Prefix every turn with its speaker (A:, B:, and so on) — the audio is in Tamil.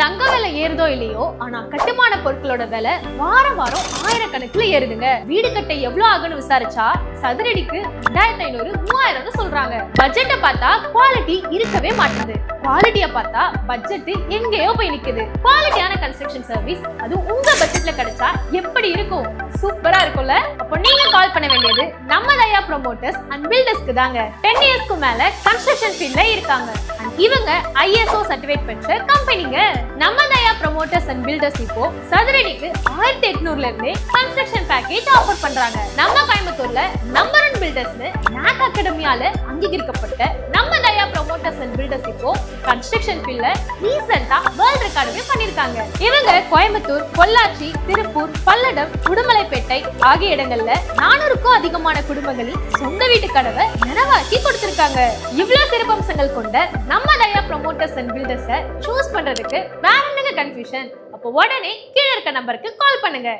A: தங்க விலை ஏறுதோ இல்லையோ ஆனா கட்டுமான பொருட்களோட விலை வாரம் வாரம் ஆயிரக்கணக்குல ஏறுதுங்க. வீடு கட்ட எவ்வளவு ஆகும்னு விசாரிச்சா சதுரடிக்கு ரெண்டாயிரத்தி ஐநூறு மூவாயிரம்னு சொல்றாங்க. பட்ஜெட்டை பார்த்தா குவாலிட்டி இருக்கவே மாட்டுது குவாலிட்டியை பார்த்தா பட்ஜெட் எங்கேயோ போய் நிக்குது. குவாலிட்டியான கன்ஸ்ட்ரக்ஷன் சர்வீஸ் அது உங்க பட்ஜெட்ல கிடைச்சா எப்படி இருக்கும்? சூப்பரா இருக்கும்ல? அப்போ நீங்க கால் பண்ண வேண்டியது நம்ம தயா ப்ரொமோட்டர்ஸ் அண்ட் பில்டர்ஸ்க்கு தாங்க. டென் இயர்ஸ்க்கு மேல கன்ஸ்ட்ரக்ஷன் ஃபீல்ட்ல இருக்காங்க. இவங்க ஐஎஸ்ஓ சர்டிஃபிகேட் பெற்ற கம்பெனிங்க நம்ம தயா ப்ரமோட்டர்ஸ் அண்ட் பில்டர்ஸ் இப்போ சதுரடிக்கு ஆயிரத்தி எட்நூறுல இருந்து கன்ஸ்ட்ரக்ஷன் பேக்கேஜ் ஆஃபர் பண்றாங்க. நம்ம கோயம்புத்தூர்ல நம்பர் ஒன் பில்டர்ஸ்னு நாக் அகாடமியால அங்கீகரிக்கப்பட்ட நம்ம தயா ப்ரொமோட்டர்ஸ் அண்ட் பில்டர்ஸ் இப்போ கன்ஸ்ட்ரக்ஷன் ஃபீல்ட்ல ரீசெண்டா வேர்ல்ட் ரெக்கார்டுமே பண்ணிருக்காங்க. இவங்க கோயம்புத்தூர் பொள்ளாச்சி திருப்பூர் பல்லடம் உடுமலைப்பேட்டை ஆகிய இடங்கள்ல நானூறுக்கும் அதிகமான குடும்பங்களில் சொந்த வீட்டு கனவை நனவாக்கி கொடுத்திருக்காங்க. இவ்வளவு சிறப்பம்சங்கள் கொண்ட நம்ம தயா ப்ரொமோட்டர்ஸ் அண்ட் பில்டர்ஸை சூஸ் பண்றதுக்கு வேற என்னங்க கன்ஃபியூஷன் அப்போ உடனே கீழே இருக்க நம்பருக்கு கால் பண்ணுங்க.